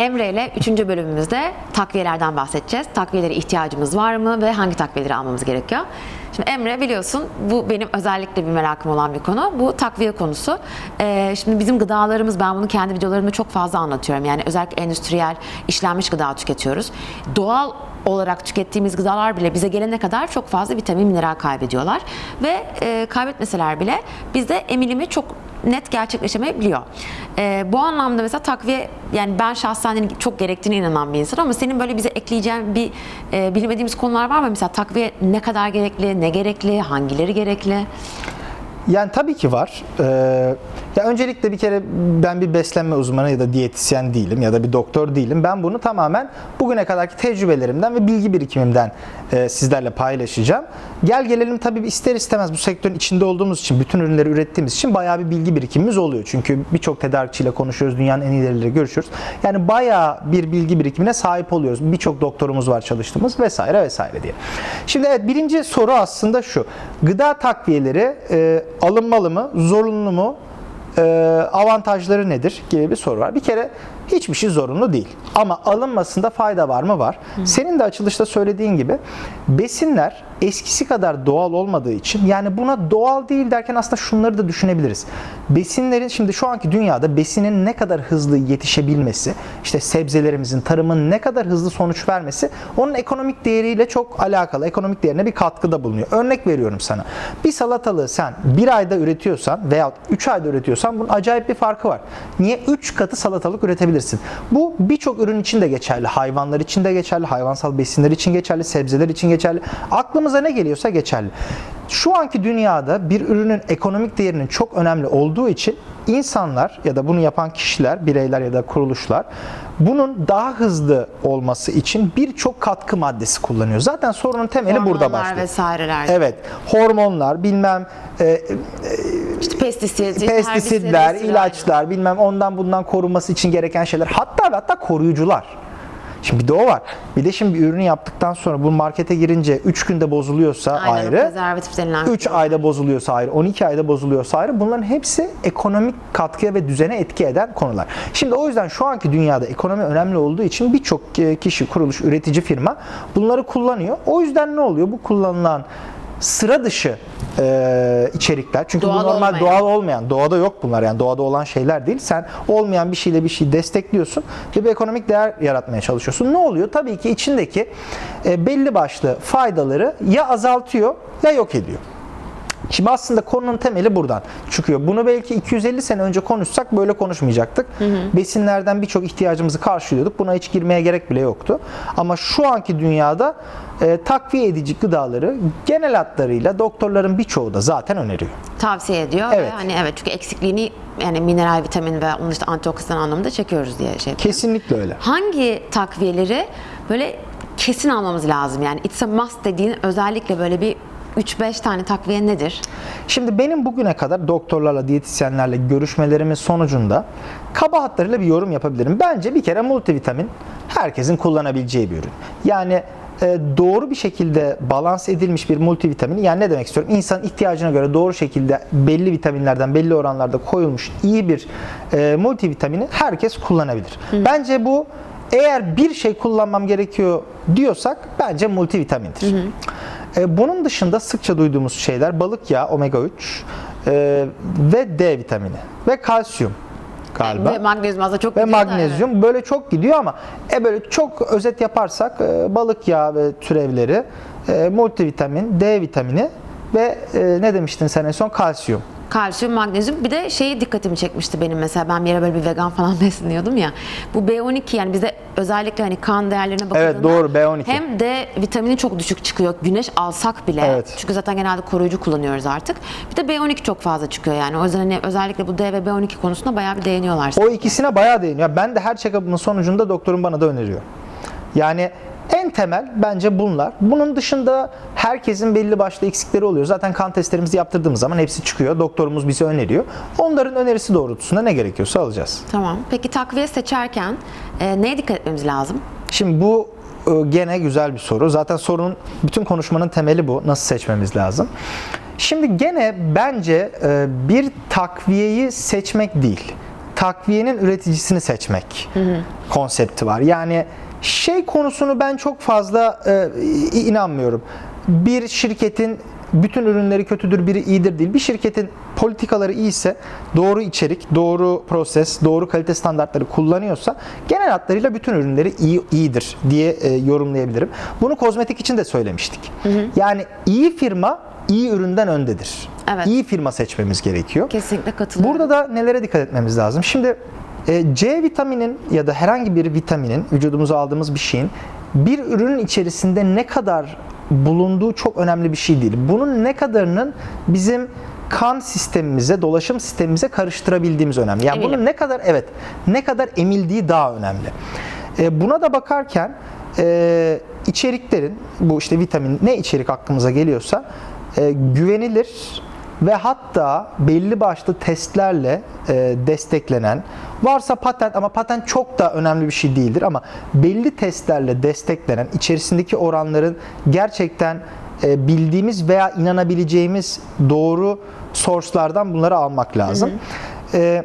Emre ile 3. bölümümüzde takviyelerden bahsedeceğiz. Takviyelere ihtiyacımız var mı ve hangi takviyeleri almamız gerekiyor? Şimdi Emre biliyorsun bu benim özellikle bir merakım olan bir konu. Bu takviye konusu. Ee, şimdi bizim gıdalarımız ben bunu kendi videolarımda çok fazla anlatıyorum. Yani özellikle endüstriyel işlenmiş gıda tüketiyoruz. Doğal olarak tükettiğimiz gıdalar bile bize gelene kadar çok fazla vitamin, mineral kaybediyorlar. Ve e, kaybetmeseler bile bizde emilimi çok net gerçekleşemeyebiliyor. Ee, bu anlamda mesela takviye yani ben şahsen hani çok gerektiğine inanan bir insan ama senin böyle bize ekleyeceğin bir e, bilmediğimiz konular var mı? Mesela takviye ne kadar gerekli, ne gerekli, hangileri gerekli? Yani tabii ki var. Ee, ya öncelikle bir kere ben bir beslenme uzmanı ya da diyetisyen değilim ya da bir doktor değilim. Ben bunu tamamen bugüne kadarki tecrübelerimden ve bilgi birikimimden e, sizlerle paylaşacağım. Gel gelelim tabii ister istemez bu sektörün içinde olduğumuz için, bütün ürünleri ürettiğimiz için bayağı bir bilgi birikimimiz oluyor. Çünkü birçok tedarikçiyle konuşuyoruz, dünyanın en iyileriyle görüşüyoruz. Yani bayağı bir bilgi birikimine sahip oluyoruz. Birçok doktorumuz var çalıştığımız vesaire vesaire diye. Şimdi evet birinci soru aslında şu. Gıda takviyeleri e, alınmalı mı, zorunlu mu, e, avantajları nedir? Gibi bir soru var. Bir kere hiçbir şey zorunlu değil. Ama alınmasında fayda var mı? Var. Senin de açılışta söylediğin gibi besinler eskisi kadar doğal olmadığı için yani buna doğal değil derken aslında şunları da düşünebiliriz. Besinlerin şimdi şu anki dünyada besinin ne kadar hızlı yetişebilmesi, işte sebzelerimizin, tarımın ne kadar hızlı sonuç vermesi onun ekonomik değeriyle çok alakalı. Ekonomik değerine bir katkıda bulunuyor. Örnek veriyorum sana. Bir salatalığı sen bir ayda üretiyorsan veya 3 ayda üretiyorsan bunun acayip bir farkı var. Niye? 3 katı salatalık üretebilirsin. Bu birçok ürün için de geçerli. Hayvanlar için de geçerli, hayvansal besinler için geçerli, sebzeler için geçerli. Aklımıza ne geliyorsa geçerli. Şu anki dünyada bir ürünün ekonomik değerinin çok önemli olduğu için insanlar ya da bunu yapan kişiler, bireyler ya da kuruluşlar bunun daha hızlı olması için birçok katkı maddesi kullanıyor. Zaten sorunun temeli burada Hormonlar başlıyor. vesaireler. Evet, hormonlar, bilmem e, İşte pestisit, pestisitler, herbisitler, ilaçlar, bilmem ondan bundan korunması için gereken şeyler. Hatta hatta koruyucular. Şimdi bir de o var. Bir de şimdi bir ürünü yaptıktan sonra bu markete girince 3 günde bozuluyorsa Aynen, ayrı. prezervatif denilen. 3 ayda bozuluyorsa ayrı, 12 ayda bozuluyorsa ayrı. Bunların hepsi ekonomik katkıya ve düzene etki eden konular. Şimdi o yüzden şu anki dünyada ekonomi önemli olduğu için birçok e, kişi, kuruluş, üretici firma bunları kullanıyor. O yüzden ne oluyor? Bu kullanılan sıra dışı e, içerikler. Çünkü Doğal bu normal olmayan. doğal olmayan, doğada yok bunlar yani doğada olan şeyler değil. Sen olmayan bir şeyle bir şey destekliyorsun ve bir ekonomik değer yaratmaya çalışıyorsun. Ne oluyor? Tabii ki içindeki e, belli başlı faydaları ya azaltıyor ya yok ediyor. Şimdi aslında konunun temeli buradan çıkıyor. Bunu belki 250 sene önce konuşsak böyle konuşmayacaktık. Besinlerden birçok ihtiyacımızı karşılıyorduk. Buna hiç girmeye gerek bile yoktu. Ama şu anki dünyada e, takviye edici gıdaları genel hatlarıyla doktorların birçoğu da zaten öneriyor. tavsiye ediyor. Evet. Ve hani evet çünkü eksikliğini yani mineral, vitamin ve onun işte antioksidan anlamında çekiyoruz diye şey. Kesinlikle öyle. Hangi takviyeleri böyle kesin almamız lazım? Yani it's a must dediğin özellikle böyle bir 3-5 tane takviye nedir? Şimdi benim bugüne kadar doktorlarla, diyetisyenlerle görüşmelerimin sonucunda kaba hatlarıyla bir yorum yapabilirim. Bence bir kere multivitamin herkesin kullanabileceği bir ürün. Yani e, doğru bir şekilde balans edilmiş bir multivitamin yani ne demek istiyorum? İnsan ihtiyacına göre doğru şekilde belli vitaminlerden belli oranlarda koyulmuş iyi bir e, multivitamini herkes kullanabilir. Bence bu eğer bir şey kullanmam gerekiyor diyorsak bence multivitamindir. E, bunun dışında sıkça duyduğumuz şeyler balık yağı, omega 3 e, ve D vitamini ve kalsiyum galiba. Ve magnezyum aslında çok Ve gidiyor da, magnezyum böyle çok gidiyor ama e böyle çok özet yaparsak e, balık yağı ve türevleri, e, multivitamin, D vitamini ve e, ne demiştin sen en son kalsiyum. Kalsiyum, magnezyum. Bir de şeyi dikkatimi çekmişti benim mesela. Ben bir ara böyle bir vegan falan besleniyordum ya. Bu B12 yani bize özellikle hani kan değerlerine bakıldığında Evet, doğru, B12. hem de vitamini çok düşük çıkıyor. Güneş alsak bile. Evet. Çünkü zaten genelde koruyucu kullanıyoruz artık. Bir de B12 çok fazla çıkıyor yani. O yüzden hani özellikle bu D ve B12 konusunda bayağı bir değiniyorlar. O ikisine bayağı değiniyor. Ben de her check-up'ımın sonucunda doktorum bana da öneriyor. Yani en temel bence bunlar. Bunun dışında herkesin belli başlı eksikleri oluyor. Zaten kan testlerimizi yaptırdığımız zaman hepsi çıkıyor. Doktorumuz bize öneriyor. Onların önerisi doğrultusunda ne gerekiyorsa alacağız. Tamam. Peki takviye seçerken e, neye dikkat etmemiz lazım? Şimdi bu e, gene güzel bir soru. Zaten sorunun bütün konuşmanın temeli bu. Nasıl seçmemiz lazım? Şimdi gene bence e, bir takviyeyi seçmek değil. takviyenin üreticisini seçmek konsepti var. Yani şey konusunu ben çok fazla e, inanmıyorum. Bir şirketin bütün ürünleri kötüdür, biri iyidir değil. Bir şirketin politikaları iyiyse, doğru içerik, doğru proses, doğru kalite standartları kullanıyorsa genel hatlarıyla bütün ürünleri iyi iyidir diye e, yorumlayabilirim. Bunu kozmetik için de söylemiştik. Yani iyi firma iyi üründen öndedir. Evet. İyi firma seçmemiz gerekiyor. Kesinlikle katılıyorum. Burada da nelere dikkat etmemiz lazım? Şimdi e, C vitaminin ya da herhangi bir vitaminin vücudumuza aldığımız bir şeyin bir ürünün içerisinde ne kadar bulunduğu çok önemli bir şey değil. Bunun ne kadarının bizim kan sistemimize, dolaşım sistemimize karıştırabildiğimiz önemli. Yani Emilim. bunun ne kadar evet, ne kadar emildiği daha önemli. E, buna da bakarken e, içeriklerin bu işte vitamin ne içerik aklımıza geliyorsa e, güvenilir ve hatta belli başlı testlerle e, desteklenen varsa patent ama patent çok da önemli bir şey değildir ama belli testlerle desteklenen içerisindeki oranların gerçekten e, bildiğimiz veya inanabileceğimiz doğru source'lardan bunları almak lazım. E,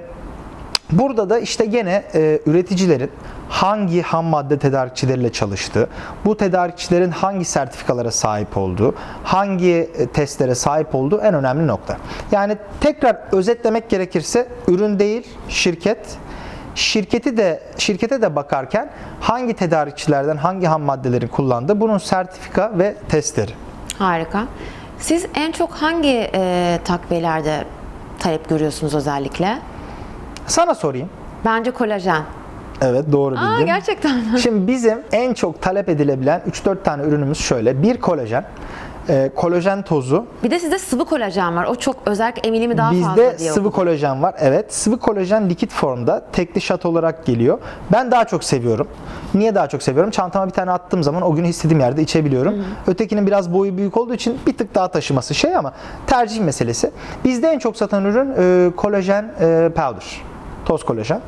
Burada da işte gene e, üreticilerin hangi ham madde tedarikçileriyle çalıştığı, bu tedarikçilerin hangi sertifikalara sahip olduğu, hangi e, testlere sahip olduğu en önemli nokta. Yani tekrar özetlemek gerekirse ürün değil, şirket. Şirketi de şirkete de bakarken hangi tedarikçilerden hangi ham maddelerin kullandığı bunun sertifika ve testleri. Harika. Siz en çok hangi e, takviyelerde talep görüyorsunuz özellikle? Sana sorayım. Bence kolajen. Evet doğru bildin. Aa gerçekten mi? Şimdi bizim en çok talep edilebilen 3-4 tane ürünümüz şöyle. Bir kolajen, e, kolajen tozu. Bir de sizde sıvı kolajen var. O çok özellikle emilimi daha fazla Bizde diye sıvı kolajen var. Evet, sıvı kolajen likit formda tekli şat olarak geliyor. Ben daha çok seviyorum. Niye daha çok seviyorum? Çantama bir tane attığım zaman o gün istediğim yerde içebiliyorum. Ötekinin biraz boyu büyük olduğu için bir tık daha taşıması şey ama tercih meselesi. Bizde en çok satan ürün e, kolajen e, powder. Toz kolajen.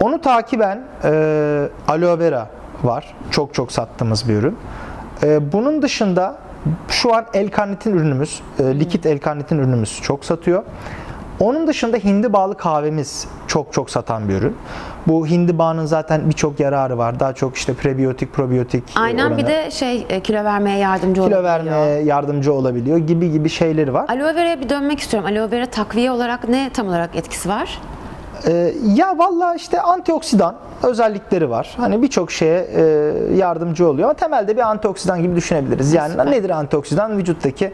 Onu takiben e, aloe vera var. Çok çok sattığımız bir ürün. E, bunun dışında şu an L-karnitin ürünümüz, e, likit L-karnitin ürünümüz çok satıyor. Onun dışında hindi bağlı kahvemiz çok çok satan bir ürün. Bu hindi bağının zaten birçok yararı var. Daha çok işte prebiyotik, probiyotik e, Aynen bir oranı, de şey e, kilo vermeye yardımcı kilo olabiliyor. vermeye yardımcı olabiliyor gibi gibi şeyleri var. Aloe vera'ya bir dönmek istiyorum. Aloe vera takviye olarak ne tam olarak etkisi var? Ee, ya valla işte antioksidan özellikleri var. Hani birçok şeye e, yardımcı oluyor ama temelde bir antioksidan gibi düşünebiliriz. Yani Süper. nedir antioksidan? Vücuttaki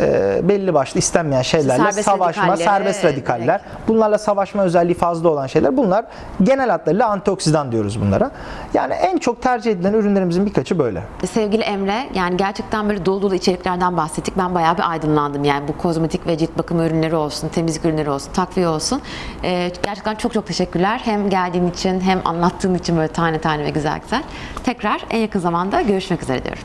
e, belli başlı istenmeyen şeylerle Serbest savaşma, serbest radikaller, bunlarla savaşma özelliği fazla olan şeyler. Bunlar genel hatlarıyla antioksidan diyoruz bunlara. Yani en çok tercih edilen ürünlerimizin birkaçı böyle. Sevgili Emre, yani gerçekten böyle dolu dolu içeriklerden bahsettik. Ben bayağı bir aydınlandım. Yani bu kozmetik ve cilt bakım ürünleri olsun, temizlik ürünleri olsun, takviye olsun. Ee, gerçekten çok çok teşekkürler. Hem geldiğin için hem anlattığın için böyle tane tane ve güzel güzel. Tekrar en yakın zamanda görüşmek üzere diyorum.